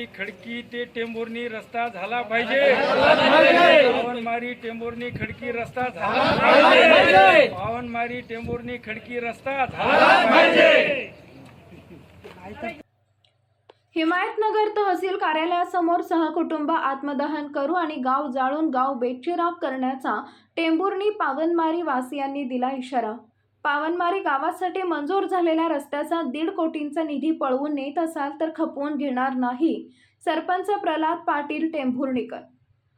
खडकी ते टेंभुर्णी रस्ता झाला पाहिजे. पावनमारी टेंभुर्णी खडकी रस्ता झाला पाहिजे. पावनमारी टेंभुर्णी खडकी रस्ता झाला पाहिजे. हिमायतनगर तहसील कार्यालयासमोर सहकुटुंब आत्मदहन करू आणि गाव जाळून गाव बेचिराग करण्याचा टेंभुर्णी पावनमारी वासियांनी दिला इशारा. पावनमारी गावासाठी मंजूर झालेल्या रस्त्याचा दीड कोटींचा निधी पळवून नेत असाल तर खपवून घेणार नाही. सरपंच प्रल्हाद पाटील टेंभुर्णीकर.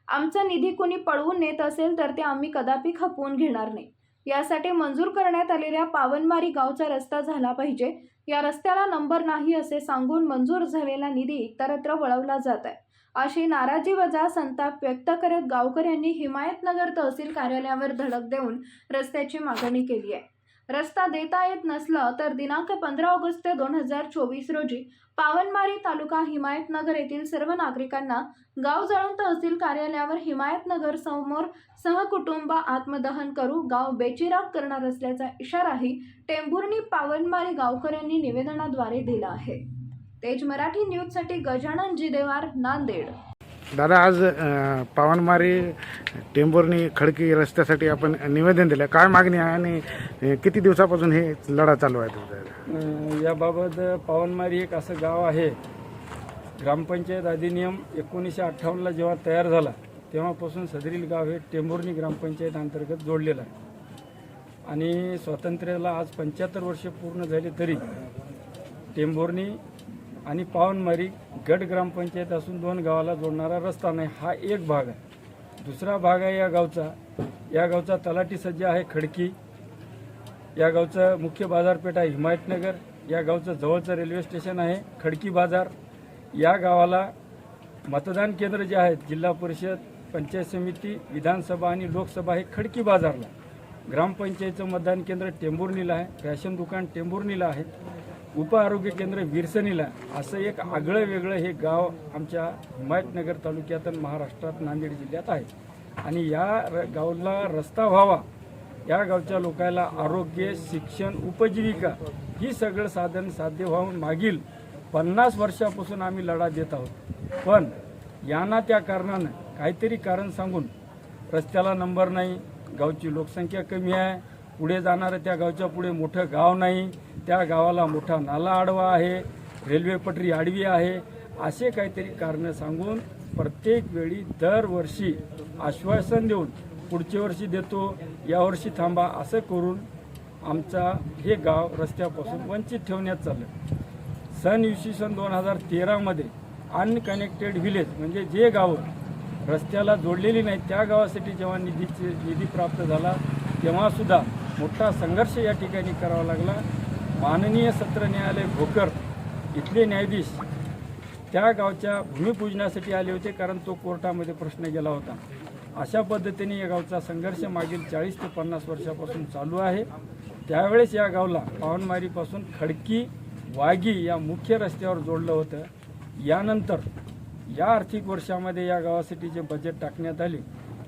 आमचा निधी कुणी पळवून नेत असेल तर ते आम्ही कदापि खपवून घेणार नाही. यासाठी मंजूर करण्यात आलेल्या पावनमारी गावचा रस्ता झाला पाहिजे. या रस्त्याला नंबर नाही असे सांगून मंजूर झालेला निधी इतरत्र वळवला जात आहे. अशी नाराजी वजा संताप व्यक्त करत गावकऱ्यांनी हिमायतनगर तहसील कार्यालयावर धडक देऊन रस्त्याची मागणी केली आहे. रस्ता देता येत नसलं तर दिनांक पंधरा ऑगस्ट दोन हजार चोवीस रोजी पावनमारी तालुका हिमायतनगर येथील सर्व नागरिकांना गाव जाळून तहसील कार्यालयावर हिमायतनगर समोर सहकुटुंब आत्मदहन करू गाव बेचिराग करणार असल्याचा इशाराही टेंभुर्णी पावनमारी गावकऱ्यांनी निवेदनाद्वारे दिला आहे. तेज मराठी न्यूजसाठी गजानन जिदेवार नांदेड. दादा आज पावनमारी टेंभुर्णी खडकी रस्त्यासाठी आपण निवेदन दिलं. काय मागणी आहे आणि किती दिवसापासून हे लढा चालू आहे तुमचा? याबाबत पावनमारी एक असं गाव आहे. ग्रामपंचायत अधिनियम एकोणीसशे अठ्ठावन्नला जेव्हा तयार झाला तेव्हापासून सदरील गाव हे टेंभुर्णी ग्रामपंचायत अंतर्गत जोडलेलं आहे. आणि स्वातंत्र्याला आज पंच्याहत्तर वर्ष पूर्ण झाली तरी टेंभुर्णी आणि पावनमारी गट ग्रामपंचायत असून दोन गावाला जोडणारा रस्ता नाही हा एक भाग आहे. दुसरा भाग आहे या गावचा. या गावचा तलाठी सज्ज आहे खडकी. या गावचं मुख्य बाजारपेठ आहे हिमायतनगर. या गावचं जवळचं रेल्वे स्टेशन आहे खडकी बाजार. या गावाला मतदान केंद्र जे आहेत जिल्हा परिषद पंचायत समिती विधानसभा आणि लोकसभा हे खडकी बाजारला. ग्रामपंचायतचं मतदान केंद्र टेंभुर्णीला आहे. फॅशन दुकान टेंभुर्णीला आहे. उप आरोग्य केंद्र विरसणीला असं एक आगळं वेगळं हे गाव आमच्या हिमायतनगर तालुक्यात आणि महाराष्ट्रात नांदेड जिल्ह्यात आहे. आणि या र- रस्ता व्हावा या गावच्या लोकांना आरोग्य शिक्षण उपजीविका ही सगळं साधन साध्य व्हावं मागील पन्नास वर्षापासून आम्ही लढा देत आहोत. पण यांना त्या कारणानं काहीतरी कारण सांगून रस्त्याला नंबर नाही गावची लोकसंख्या कमी आहे पुढे जाणारं त्या गावच्या पुढे मोठं गाव नाही त्या गावाला मोठा नाला आडवा आहे रेल्वे पटरी आडवी आहे असे काहीतरी कारणं सांगून प्रत्येक वेळी दरवर्षी आश्वासन देऊन पुढच्या वर्षी देतो यावर्षी थांबा असं करून आमचा हे गाव रस्त्यापासून वंचित ठेवण्यात चाललं. सन इसवी सन दोन हजार तेरामध्ये अनकनेक्टेड व्हिलेज म्हणजे जे गावं रस्त्याला जोडलेली नाहीत त्या गावासाठी जेव्हा निधीचे निधी प्राप्त झाला तेव्हासुद्धा मोठा संघर्ष या ठिकाणी करावा लागला. माननीय सत्र न्यायालय भोकर इथले न्यायाधीश त्या गावच्या भूमिपूजनासाठी आले होते कारण तो कोर्टामध्ये प्रश्न गेला होता. अशा पद्धतीने या गावचा संघर्ष मागील चाळीस ते पन्नास वर्षापासून चालू आहे. त्यावेळेस या गावला पावनमारीपासून खडकी वाघी या मुख्य रस्त्यावर जोडलं होतं. यानंतर या आर्थिक वर्षामध्ये या गावासाठी जे बजेट टाकण्यात आले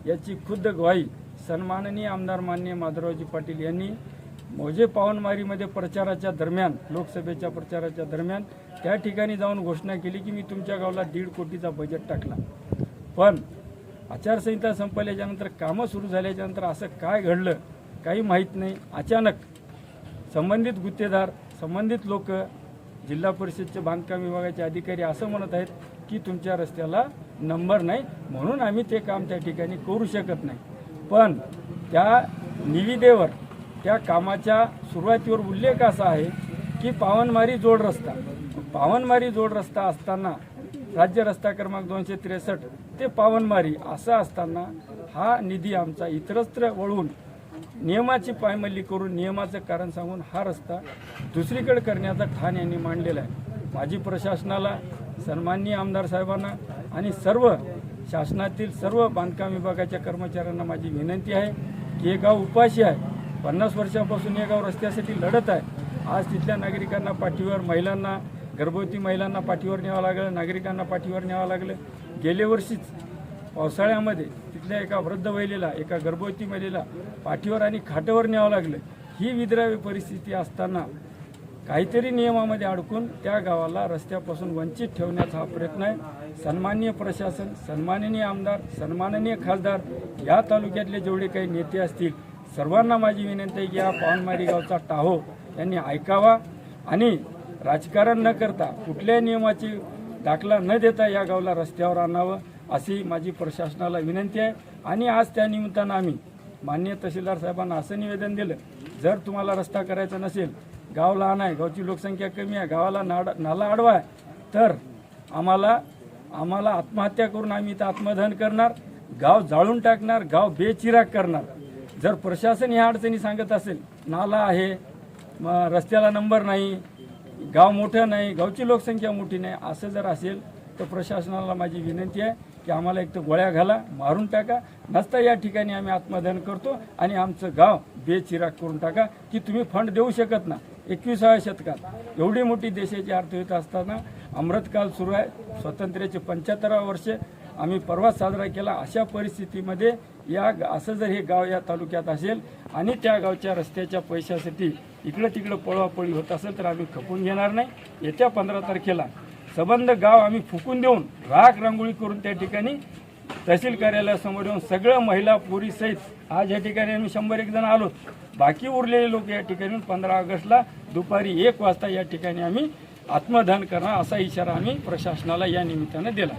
याची खुद्द ग्वाही सन्माननीय आमदार मान्य माधवरावजी पाटील यांनी मौजे पावनमारीमध्ये प्रचाराच्या दरम्यान लोकसभेच्या प्रचाराच्या दरम्यान त्या ठिकाणी जाऊन घोषणा केली की मी तुमच्या गावाला दीड कोटीचा बजेट टाकला. पण आचारसंहिता संपल्याच्यानंतर कामं सुरू झाल्याच्यानंतर असं काय घडलं काही माहीत नाही. अचानक संबंधित गुत्तेदार संबंधित लोक जिल्हा परिषदचे बांधकाम विभागाचे अधिकारी असं म्हणत आहेत की तुमच्या रस्त्याला नंबर नाही म्हणून आम्ही ते काम त्या ठिकाणी करू शकत नाही. पण त्या निविदेवर त्या कामाच्या सुरुवातीवर उल्लेख असा आहे की पावनमारी जोड रस्ता. पावनमारी जोड रस्ता असताना राज्य रस्ता क्रमांक दोनशे त्रेसष्ट ते पावनमारी असं असताना हा निधी आमचा इतरत्र वळून नियमाची पायमल्ली करून नियमाचं कारण सांगून हा रस्ता दुसरीकडे करण्याचा ठाण यांनी मांडलेला आहे. माजी प्रशासनाला सन्माननीय आमदार साहेबांना आणि सर्व शासनातील सर्व बांधकाम विभागाच्या कर्मचाऱ्यांना माझी विनंती आहे की हे गाव उपाशी आहे. पन्नास वर्षापासून हे गाव रस्त्यासाठी लढत आहे. आज तिथल्या नागरिकांना पाठीवर महिलांना गर्भवती महिलांना पाठीवर न्यावं लागलं नागरिकांना पाठीवर न्यावं लागलं. गेल्या वर्षीच पावसाळ्यामध्ये तिथल्या एका वृद्ध महिलेला एका गर्भवती महिलेला पाठीवर आणि खाटावर न्यावं लागलं. ही विद्रावी परिस्थिती असताना काहीतरी नियमामध्ये अडकून त्या गावाला रस्त्यापासून वंचित ठेवण्याचा हा प्रयत्न आहे. सन्माननीय प्रशासन सन्माननीय आमदार सन्माननीय खासदार या तालुक्यातले जेवढे काही नेते असतील सर्वांना माझी विनंती आहे की या पावनमारी गावचा टाहो यांनी ऐकावा आणि राजकारण न करता कुठल्याही नियमाची दाखला न देता या गावला रस्त्यावर आणावं अशी माझी प्रशासनाला विनंती आहे. आणि आज त्या निमित्तानं आम्ही माननीय तहसीलदार साहेबांना असं निवेदन दिलं जर तुम्हाला रस्ता करायचा नसेल गाव लहान आहे गावची लोकसंख्या कमी आहे गावाला नाड नाला आडवा आहे तर आम्हाला आम्हाला आत्महत्या करून आम्ही इथं आत्मदहन करणार गाव जाळून टाकणार गाव बेचिराग करणार. जर प्रशासन ह्या अडचणी सांगत असेल नाला आहे मग रस्त्याला नंबर नाही गाव मोठं नाही गावची लोकसंख्या मोठी नाही असं जर असेल तर प्रशासनाला माझी विनंती आहे की आम्हाला एक तर गोळ्या घाला मारून टाका नसता या ठिकाणी आम्ही आत्मदान करतो आणि आमचं गाव बेचिराग करून टाका की तुम्ही फंड देऊ शकत ना. एकविसाव्या शतकात एवढी मोठी देशाची अर्थव्यवस्था असताना अमृतकाल सुरू आहे स्वातंत्र्याचे पंच्याहत्तरावं वर्ष आम्ही परवा साजरा केला अशा परिस्थितीमध्ये या असं जर हे गाव या तालुक्यात असेल आणि त्या गावच्या रस्त्याच्या पैशासाठी इकडं तिकडं पळवापळी होत असेल तर आम्ही खपून घेणार नाही. येत्या पंधरा तारखेला सबंध गाव आम्ही फुकून देऊन राख रांगोळी करून त्या ठिकाणी तहसील कार्यालयासमोर येऊन सगळं महिला पुरी सहित आज या ठिकाणी आम्ही शंभर एक जण आलो. बाकी उरलेले लोक या ठिकाणी पंधरा ऑगस्टला दुपारी एक वाजता या ठिकाणी आम्ही आत्मदान करणार असा इशारा आम्ही प्रशासनाला या निमित्तानं दिला.